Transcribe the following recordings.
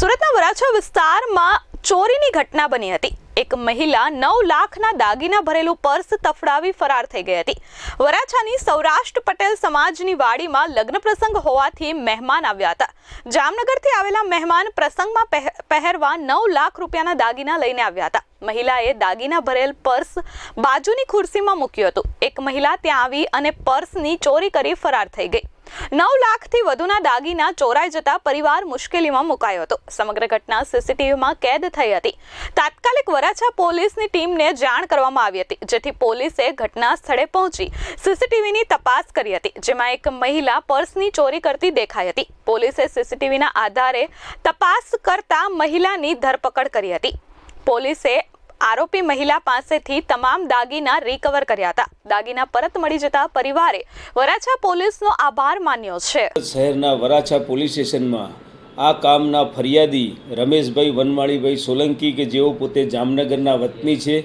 સુરતના વરાછા વિસ્તારમાં ચોરીની ઘટના બની હતી. એક મહિલા નવ લાખના દાગીના ભરેલું પર્સ તફડાવી ફરાર થઈ ગઈ હતી. વરાછાની સૌરાષ્ટ્ર પટેલ સમાજની વાડીમાં લગ્ન પ્રસંગ હોવાથી મહેમાન આવ્યા હતા. જામનગરથી આવેલા મહેમાન પ્રસંગમાં પહે- પહેરવા નવ લાખ રૂપિયાના દાગીના લઈને આવ્યા હતા. મહિલાએ દાગીના ભરેલ પર્સ બાજુની ખુરશીમાં મૂક્યું હતું. એક મહિલા ત્યાં આવી અને પર્સની ચોરી કરી ફરાર થઈ ગઈ. નવ લાખથી વધુના દાગીના ચોરાઈ જતા પરિવાર મુશ્કેલીમાં મુકાયો હતો. સમગ્ર ઘટના સીસીટીવીમાં કેદ થઈ હતી. તાત્કાલિક વરાછા પોલીસની ટીમને જાણ કરવામાં આવી હતી, જેથી પોલીસે ઘટના સ્થળે પહોંચી સીસીટીવીની તપાસ કરી હતી, જેમાં એક મહિલા પર્સની ચોરી કરતી દેખાઈ હતી. પોલીસે સીસીટીવીના આધારે તપાસ કરતા મહિલાની ધરપકડ કરી હતી. પોલીસે આરોપી મહિલા પાસેથી તમામ દાગીના રિકવર કર્યા હતા. દાગીના પરત મળી જતા પરિવારે વરાછા પોલીસનો આભાર માન્યો છે. શહેરના વરાછા પોલીસ સ્ટેશનમાં આ કામના ફરિયાદી રમેશભાઈ વનમાળીભાઈ સોલંકી કે જેઓ પોતે જામનગરના વતની છે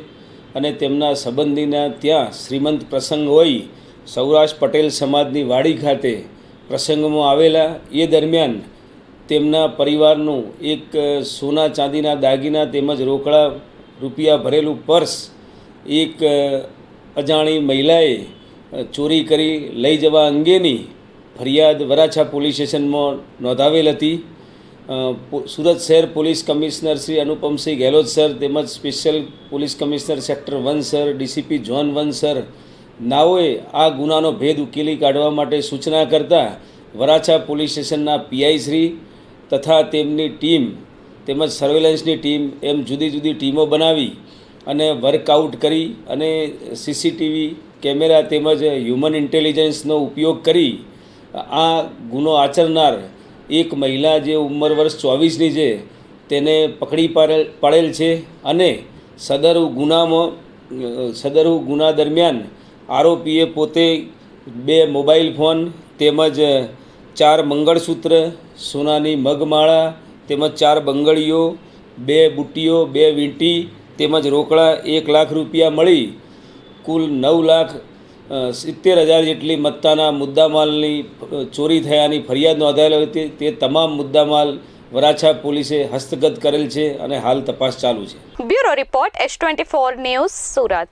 અને તેમના સંબંધીના ત્યાં શ્રીમંત પ્રસંગ હોય, સૌરાષ્ટ્ર પટેલ સમાજની વાડી ખાતે પ્રસંગમાં આવેલા, એ દરમિયાન તેમના પરિવારનું એક સોના ચાંદીના દાગીના તેમજ રોકડા રૂપિયા ભરેલું પર્સ એક અજાણી મહિલાએ ચોરી કરી લઈ જવા અંગેની ફરિયાદ વરાછા પોલીસ સ્ટેશનમાં નોંધાવેલ હતી. સુરત શહેર police commissioner Shri Anupamsinh Gehlot sir તેમજ special police commissioner sector one sir, DCP zone one sir નાઓએ આ ગુનાનો ભેદ ઉકેલી કાઢવા માટે સૂચના કરતા વરાછા પોલીસ સ્ટેશનના પીઆઈ શ્રી તથા તેમની ટીમ તેમજ સર્વેલન્સની ટીમ એમ જુદી જુદી ટીમો બનાવી અને વર્કઆઉટ કરી અને સીસીટીવી કેમેરા તેમજ હ્યુમન ઇન્ટેલિજન્સનો ઉપયોગ કરી આ ગુનો આચરનાર એક મહિલા જે ઉંમર વર્ષ ચોવીસની છે, તેને પકડી પાડેલ પાડેલ છે અને સદર ગુનામાં, સદર ગુના દરમિયાન આરોપીએ પોતે બે મોબાઈલ ફોન તેમજ ચાર મંગળસૂત્ર, સોનાની મગમાળા તેમજ ચાર બંગડીઓ, બે બુટ્ટીઓ, બે વીંટી, તેમજ રોકડા એક લાખ રૂપિયા મળી. કુલ નવ લાખ સિત્તેર હજાર જેટલી મત્તાના મુદ્દામાલની ચોરી થયાની ફરિયાદ નોંધાયેલી હતી તે તમામ મુદ્દામાલ વરાછા પોલીસે હસ્તગત કરેલ છે અને હાલ તપાસ ચાલુ છે. Bureau report S twenty four news Surat.